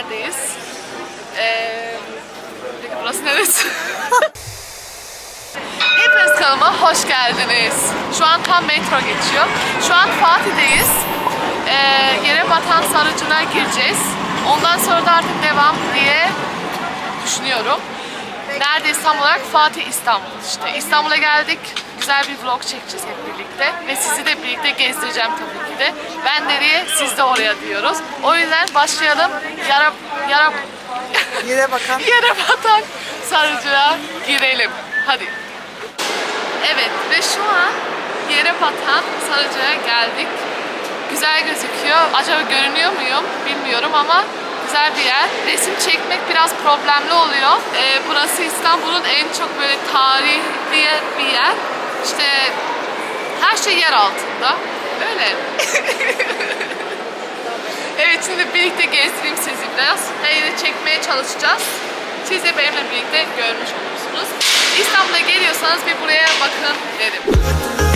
neredeyiz? Ee, burası neresi? Hepiniz kanalıma hoş geldiniz. Şu an tam metro geçiyor. Şu an Fatih'teyiz. Ee, yere batan sarıcına gireceğiz. Ondan sonra da artık devam diye düşünüyorum. Neredeyiz tam olarak? Fatih İstanbul işte. İstanbul'a geldik. Güzel bir vlog çekeceğiz hep birlikte. Ve sizi de birlikte gezdireceğim tabii ki de. Ben nereye, siz de oraya diyoruz. O yüzden başlayalım. Yara, yara, Yere bakan yere batan sarıcığa girelim. Hadi. Evet ve şu an yere batan sarıcığa geldik. Güzel gözüküyor. Acaba görünüyor muyum bilmiyorum ama güzel bir yer. Resim çekmek biraz problemli oluyor. Ee, burası İstanbul'un en çok böyle tarihi bir yer. İşte her şey yer altında. Öyle. evet şimdi birlikte gezdireyim sizi biraz. Her yeri çekmeye çalışacağız. Siz de benimle birlikte görmüş olursunuz. İstanbul'a geliyorsanız bir buraya bakın derim.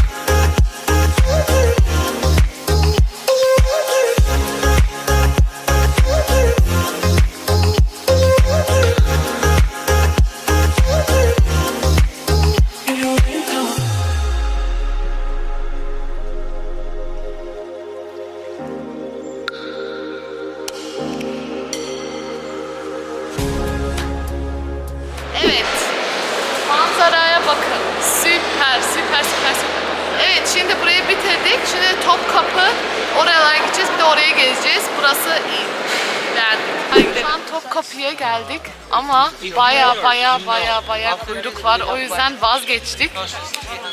Topkapı'ya geldik ama baya baya baya baya kuyruk var. O yüzden vazgeçtik.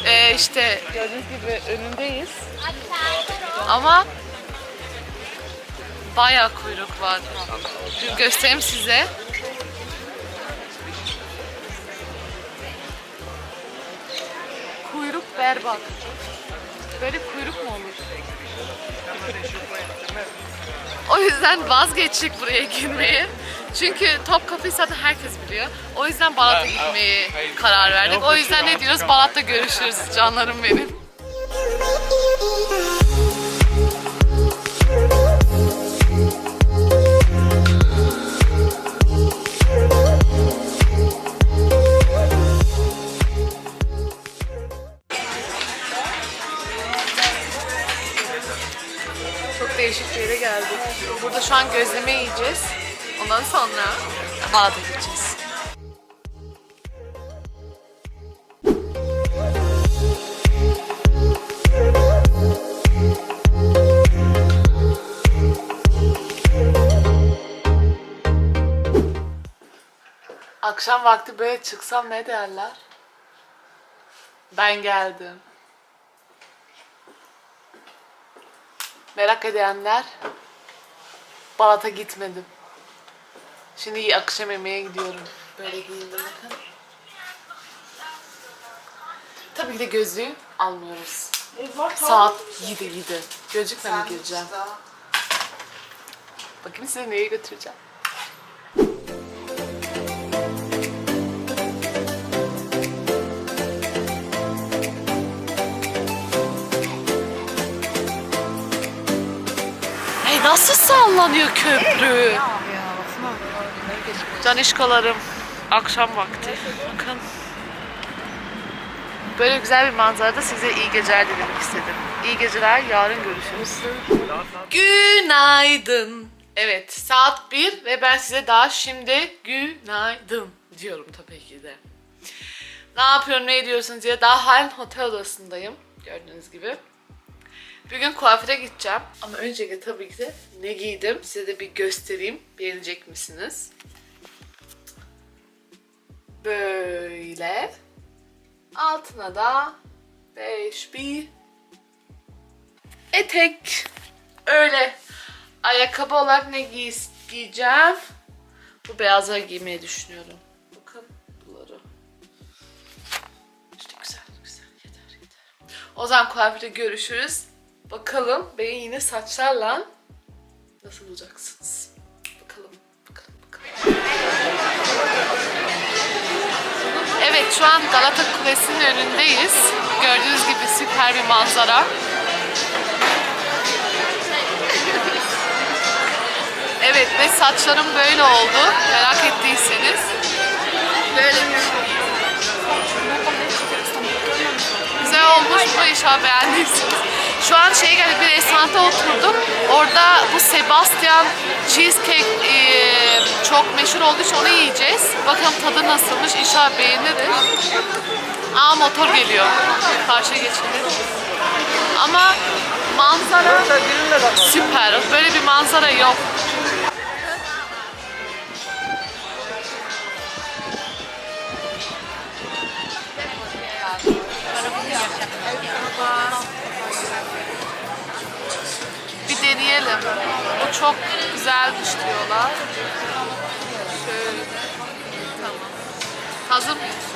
Ee, işte gördüğünüz gibi önündeyiz. Ama baya kuyruk var. Dur göstereyim size. Kuyruk berbat. Böyle kuyruk mu olur? O yüzden vazgeçtik buraya girmeye. Çünkü Topkapı'yı zaten herkes biliyor. O yüzden Balat'a gitmeye karar verdik. O yüzden ne diyoruz? Balat'ta görüşürüz canlarım benim. Çok değişik bir yere geldik. Burada şu an gözleme yiyeceğiz. Ondan sonra Balat'a gideceğiz. Akşam vakti böyle çıksam ne derler? Ben geldim. Merak edenler Balat'a gitmedim. Şimdi akşam yemeğe gidiyorum. Böyle giyindim bakın. Tabii ki de gözlüğü almıyoruz. Saat 7 7. Gözlükle mi gireceğim? Bakayım size neye götüreceğim. Hey nasıl sallanıyor köprü? Canişkalarım akşam vakti. Bakın. Böyle güzel bir manzarada size iyi geceler dilemek istedim. İyi geceler, yarın görüşürüz. Günaydın. Evet, saat 1 ve ben size daha şimdi günaydın diyorum tabii ki de. Ne yapıyorum, ne ediyorsunuz diye daha halen otel odasındayım. Gördüğünüz gibi. Bugün kuaföre gideceğim. Ama öncelikle tabii ki de ne giydim size de bir göstereyim. Beğenecek misiniz? Böyle. Altına da beş bir etek. Öyle. Ayakkabı olarak ne giy giyeceğim? Bu beyazları giymeyi düşünüyorum. Bakın bunları. İşte güzel güzel yeter yeter. O zaman kuaförde görüşürüz. Bakalım beni yine saçlarla nasıl bulacaksınız? Bakalım, bakalım, bakalım. Evet şu an Galata Kulesi'nin önündeyiz. Gördüğünüz gibi süper bir manzara. Evet ve saçlarım böyle oldu. Merak ettiyseniz. Böyle bir olmuş mu inşallah beğendiyseniz. Şu an şey geldi bir restoranda oturduk. Orada bu Sebastian cheesecake eee, çok meşhur olduğu için onu yiyeceğiz. Bakalım tadı nasılmış inşallah beğeniriz. Aa motor geliyor. Karşıya geçelim. Ama manzara süper. Böyle bir manzara yok. Deneyelim. Bu çok güzelmiş diyorlar. Şöyle. Tamam. Hazır mıyız?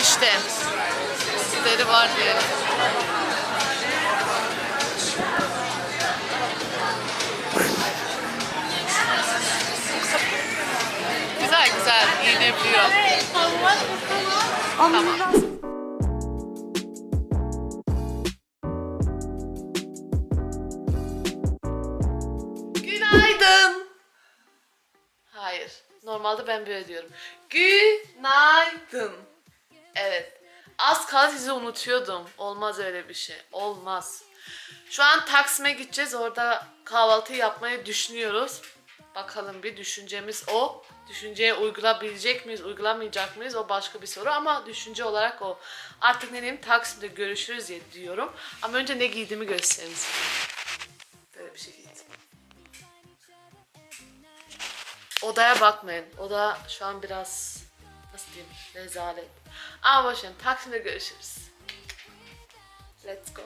İşte. Gideri var diyelim. Güzel giyinebiliyor. Tamam. Günaydın. Hayır. Normalde ben böyle diyorum. Günaydın. Evet. Az kaldı sizi unutuyordum. Olmaz öyle bir şey. Olmaz. Şu an Taksim'e gideceğiz. Orada kahvaltı yapmayı düşünüyoruz. Bakalım bir düşüncemiz o. Düşünceye uygulayabilecek miyiz, uygulamayacak mıyız o başka bir soru ama düşünce olarak o. Artık ne diyeyim Taksim'de görüşürüz diye diyorum. Ama önce ne giydiğimi göstereyim size. Böyle bir şey giydim. Odaya bakmayın. Oda şu an biraz nasıl diyeyim rezalet. Ama boşverin Taksim'de görüşürüz. Let's go.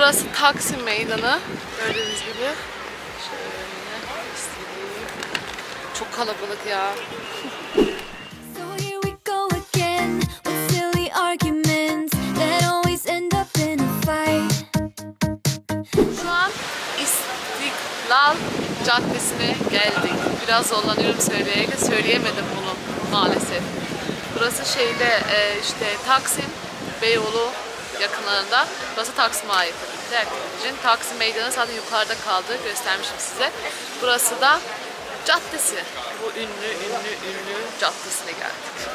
Burası Taksim Meydanı. Gördüğünüz gibi. Şöyle. Çok kalabalık ya. Şu an İstiklal Caddesi'ne geldik. Biraz zorlanıyorum söyleyerek. Söyleyemedim bunu maalesef. Burası şeyde e, işte Taksim, Beyoğlu yakınlarında. Burası ki de Erkeklerin. Taksim Meydanı zaten yukarıda kaldı. Göstermişim size. Burası da caddesi. Bu ünlü, ünlü, ünlü caddesine geldik.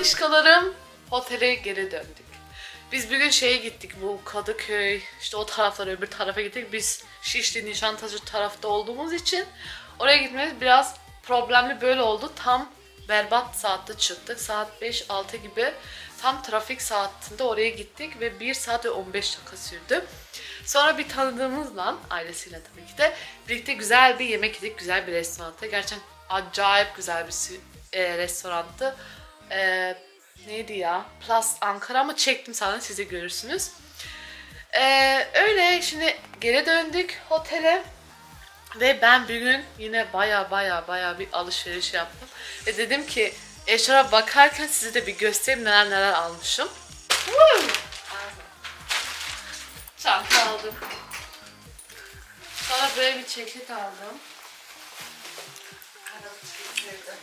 Goodbyes. Çalışkalarım otele geri döndük. Biz bir gün şeye gittik bu Kadıköy işte o taraflara öbür tarafa gittik. Biz Şişli Nişantaşı tarafta olduğumuz için oraya gitmemiz biraz problemli böyle oldu. Tam berbat saatte çıktık. Saat 5-6 gibi tam trafik saatinde oraya gittik ve 1 saat ve 15 dakika sürdü. Sonra bir tanıdığımızla ailesiyle tabii ki de birlikte güzel bir yemek yedik. Güzel bir restoranda. Gerçekten acayip güzel bir e, restoranttı. E, neydi ya? Plus Ankara ama çektim sana siz görürsünüz. Ee, öyle şimdi geri döndük otele ve ben bugün yine baya baya baya bir alışveriş yaptım. Ve dedim ki eşara bakarken size de bir göstereyim neler neler almışım. Çanta aldım. Sonra böyle bir ceket aldım. Arada getirdim.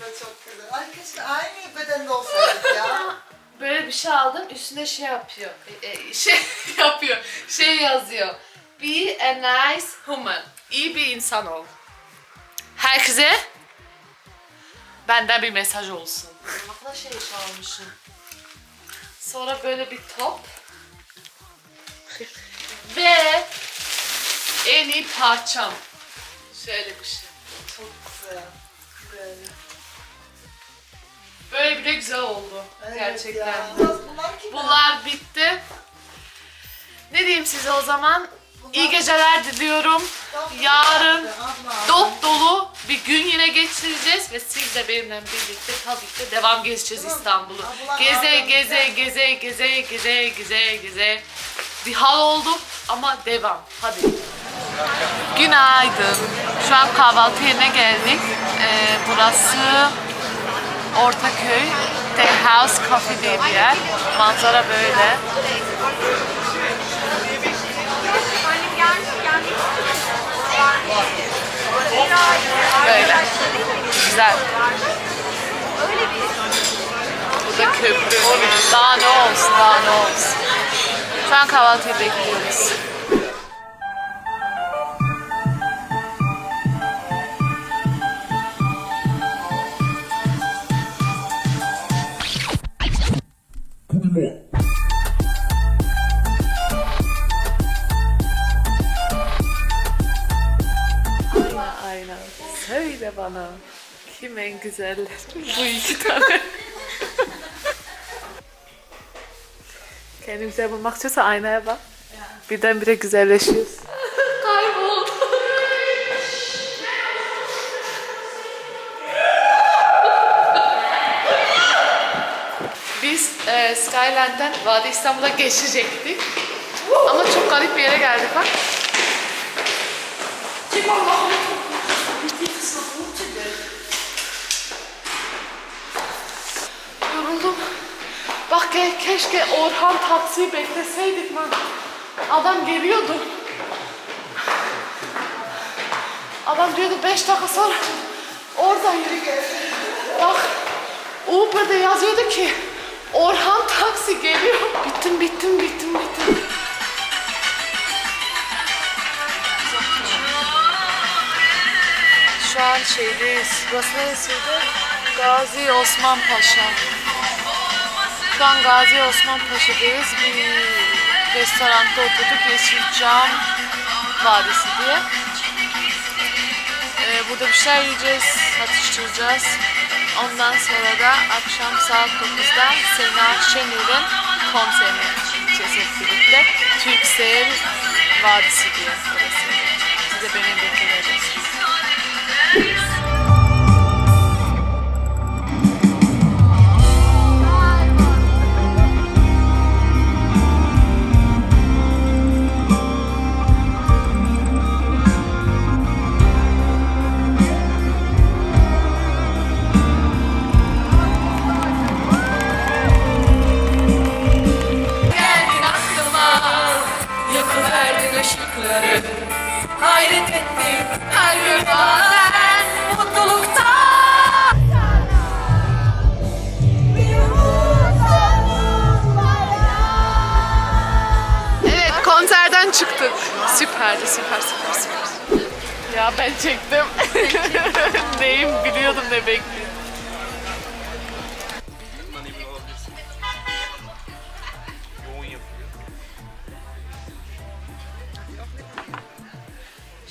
Da çok güzel. Ay keşke aynı bedende olsaydık ya. Böyle bir şey aldım. Üstüne şey yapıyor. E, e, şey yapıyor. Şey yazıyor. Be a nice human. İyi bir insan ol. Herkese benden bir mesaj olsun. Ne kadar şey çalmışım. Sonra böyle bir top. Ve en iyi parçam. Şöyle bir şey. Gerçekten. Bunlar, bunlar kim? Bunlar bitti. Ne diyeyim size o zaman? İyi geceler diliyorum. Yarın dop dolu bir gün yine geçireceğiz ve siz de benimle birlikte tabii ki devam gezeceğiz İstanbul'u. Geze geze geze geze geze geze geze bir hal oldu ama devam. Hadi. Günaydın. Şu an kahvaltı yerine geldik. Ee, burası Ortaköy The House Cafe diye bir yer. Manzara böyle. Böyle. Güzel. Burada köprü. Daha ne olsun, daha ne olsun. Şu an kahvaltıyı bekliyoruz. En güzeller? Bu iki tane. Kendini güzel bulmak istiyorsa aynaya bak. Birdenbire güzelleşiyoruz. Kayboldu. Biz e, Skyland'den Vadi İstanbul'a geçecektik. Ama çok garip bir yere geldik bak. Yoruldum. Ke keşke Orhan taksiyi bekleseydik lan. Adam geliyordu. Adam diyordu 5 dakika sonra oradayım. Bak Uber'de yazıyordu ki Orhan taksi geliyor. Bittim bittim bittim bittim. Şu an şeydeyiz. Burası neresiydi? Gazi Osman Paşa. Şu an Gazi Osman Paşa'dayız. Bir restoranda oturduk. Yeşilçam Vadisi diye. Ee, burada bir şeyler yiyeceğiz, atıştıracağız. Ondan sonra da akşam saat 9'da Sena Şenur'un konserini gideceğiz hep birlikte. Türksel Vadisi diye burası. Siz de beni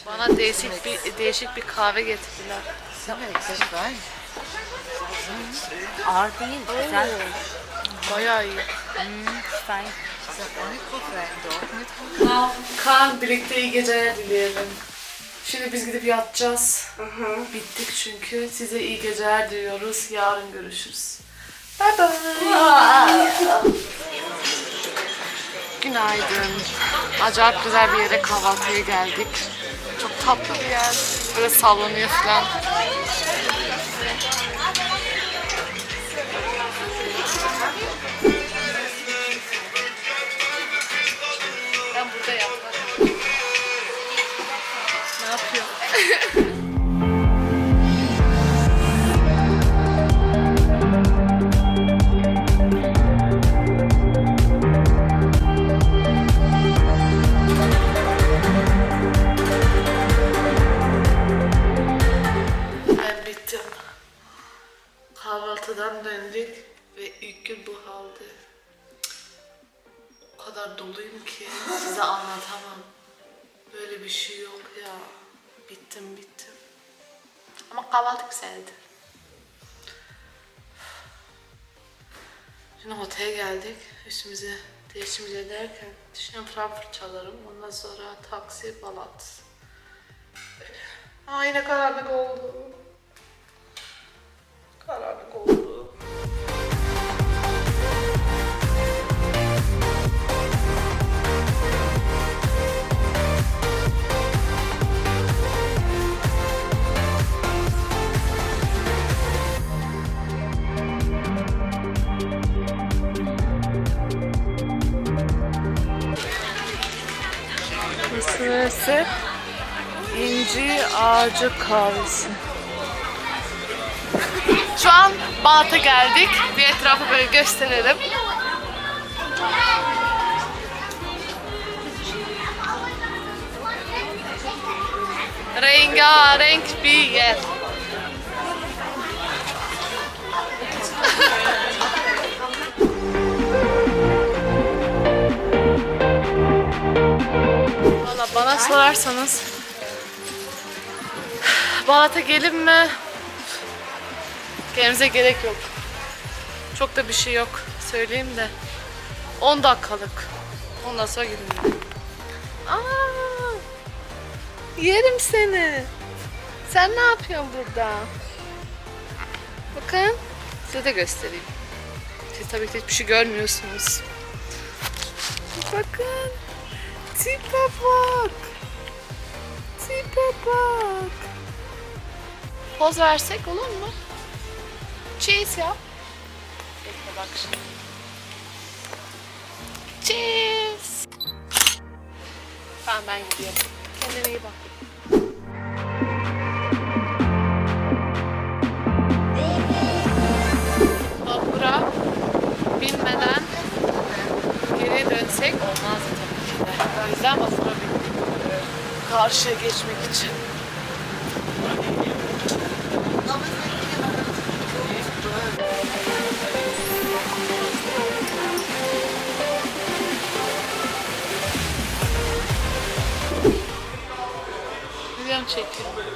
Bana değişik bir değişik bir kahve getirdiler. Ağır değil, güzel. Bayağı iyi. Fein. Kaan birlikte iyi geceler dileyelim. Şimdi biz gidip yatacağız. Bittik çünkü. Size iyi geceler diliyoruz. Yarın görüşürüz. Bye bye. Günaydın. Acayip güzel bir yere kahvaltıya geldik. Tatlı bir yer. Böyle sallanıyor falan. Şimdi otele geldik. Üstümüze değişimize derken düşünüyorum Frankfurt çalarım. Ondan sonra taksi Balat. Aa yine karanlık oldu. Karanlık oldu. Burası İnci Ağacı Kahvesi. Şu an Balat'a geldik. Bir etrafı böyle gösterelim. Rengarenk bir yer. Sorarsanız Balat'a gelin mi? Gelmemize gerek yok. Çok da bir şey yok. Söyleyeyim de. 10 dakikalık. Ondan sonra gidin. Aa, yerim seni. Sen ne yapıyorsun burada? Bakın. Size de göstereyim. Siz tabii ki hiçbir şey görmüyorsunuz. Bakın. Tipe bak. Tipe bak. Poz versek olur mu? Cheese yap. Bekle bak şimdi. Cheese. Tamam ben gidiyorum. Kendine iyi bak. Karşıya geçmek için. Videom çekiyorum.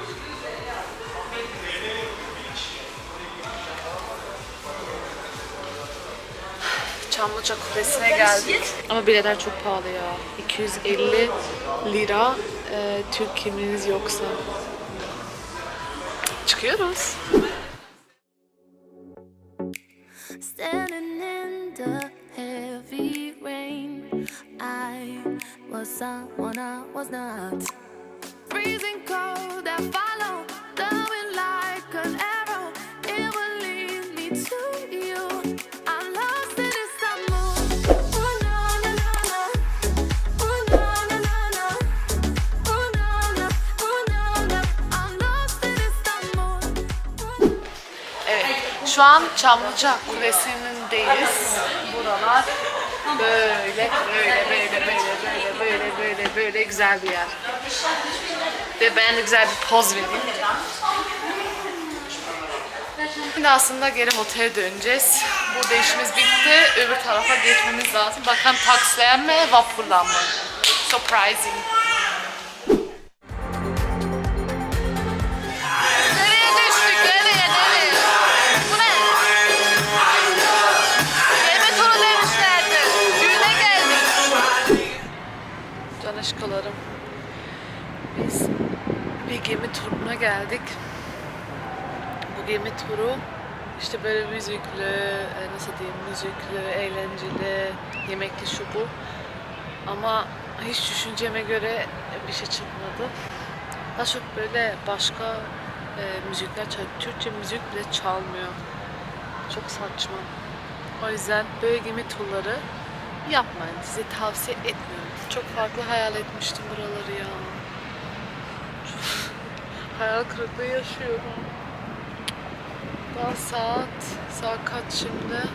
Çamlıca Kulesi'ne geldik. Ama biletler çok pahalı ya. 250 lira Türk kimliğiniz yoksa. Çıkıyoruz. Şu an Çamlıca Kulesi'nindeyiz. Buralar böyle, böyle, böyle, böyle, böyle, böyle, böyle, böyle güzel bir yer. Ve ben de güzel bir poz vereyim. Şimdi aslında geri otele döneceğiz. Burada işimiz bitti. Öbür tarafa geçmemiz lazım. Bakalım taksiyle mi, vapurla mı? Surprising. Can aşkılarım. Biz bir gemi turuna geldik. Bu gemi turu işte böyle müzikli, e, nasıl diyeyim, müzikli, eğlenceli, yemekli şu bu. Ama hiç düşünceme göre bir şey çıkmadı. Daha çok böyle başka e, müzikler çalıyor. Türkçe müzik bile çalmıyor. Çok saçma. O yüzden böyle gemi turları yapmayın. Size tavsiye etmiyorum. Çok farklı hayal etmiştim buraları ya. hayal kırıklığı yaşıyorum. Daha saat, saat kaç şimdi?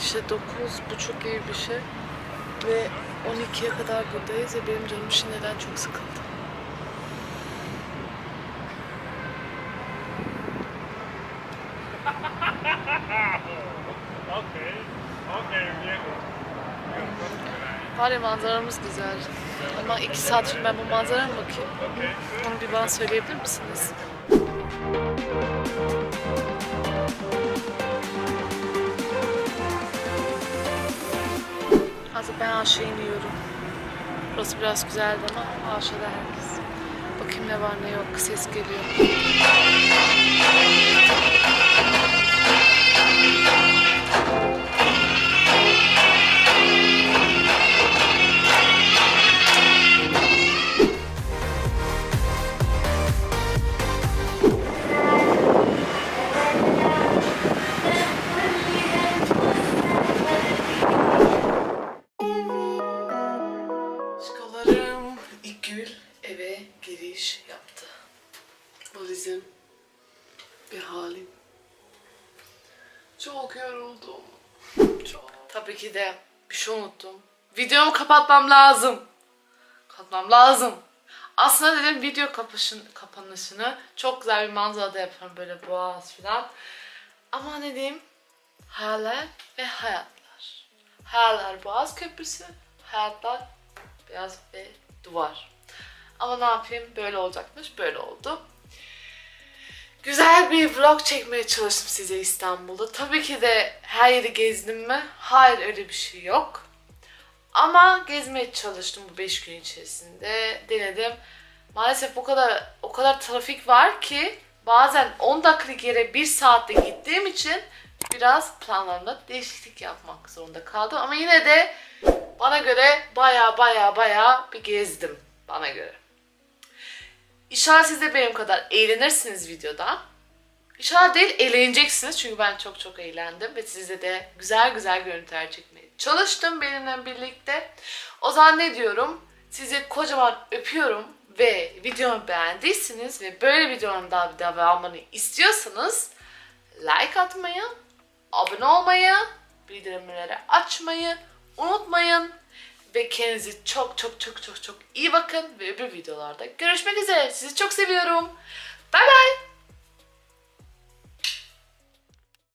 İşte dokuz buçuk gibi bir şey. Ve 12'ye kadar buradayız ve benim canım şimdiden çok sıkıldı. Var ya manzaramız güzel. Ama iki saat şimdi ben bu manzaraya mı bakayım? Onu bir bana söyleyebilir misiniz? Hazır ben aşağı iniyorum. Burası biraz güzeldi ama aşağıda herkes. Bakayım ne var ne yok. Ses geliyor. Tabii ki de bir şey unuttum. Videomu kapatmam lazım. Kapatmam lazım. Aslında dedim video kapışın, kapanışını çok güzel bir manzarada yaparım böyle boğaz falan. Ama ne diyeyim? Hayaller ve hayatlar. Hayaller Boğaz Köprüsü, hayatlar beyaz ve duvar. Ama ne yapayım böyle olacakmış böyle oldu. Güzel bir vlog çekmeye çalıştım size İstanbul'da. Tabii ki de her yeri gezdim mi? Hayır öyle bir şey yok. Ama gezmeye çalıştım bu 5 gün içerisinde. Denedim. Maalesef o kadar o kadar trafik var ki bazen 10 dakikalık yere 1 saatte gittiğim için biraz planlarımda değişiklik yapmak zorunda kaldım. Ama yine de bana göre baya baya baya bir gezdim bana göre. İnşallah siz de benim kadar eğlenirsiniz videoda. İnşallah değil eğleneceksiniz çünkü ben çok çok eğlendim ve size de güzel güzel görüntüler çekmeye çalıştım benimle birlikte. O zaman ne diyorum? Sizi kocaman öpüyorum ve videomu beğendiyseniz ve böyle videoların daha devamını istiyorsanız like atmayı, abone olmayı, bildirimleri açmayı unutmayın ve kendinizi çok çok çok çok çok iyi bakın ve öbür videolarda görüşmek üzere. Sizi çok seviyorum. Bay bay.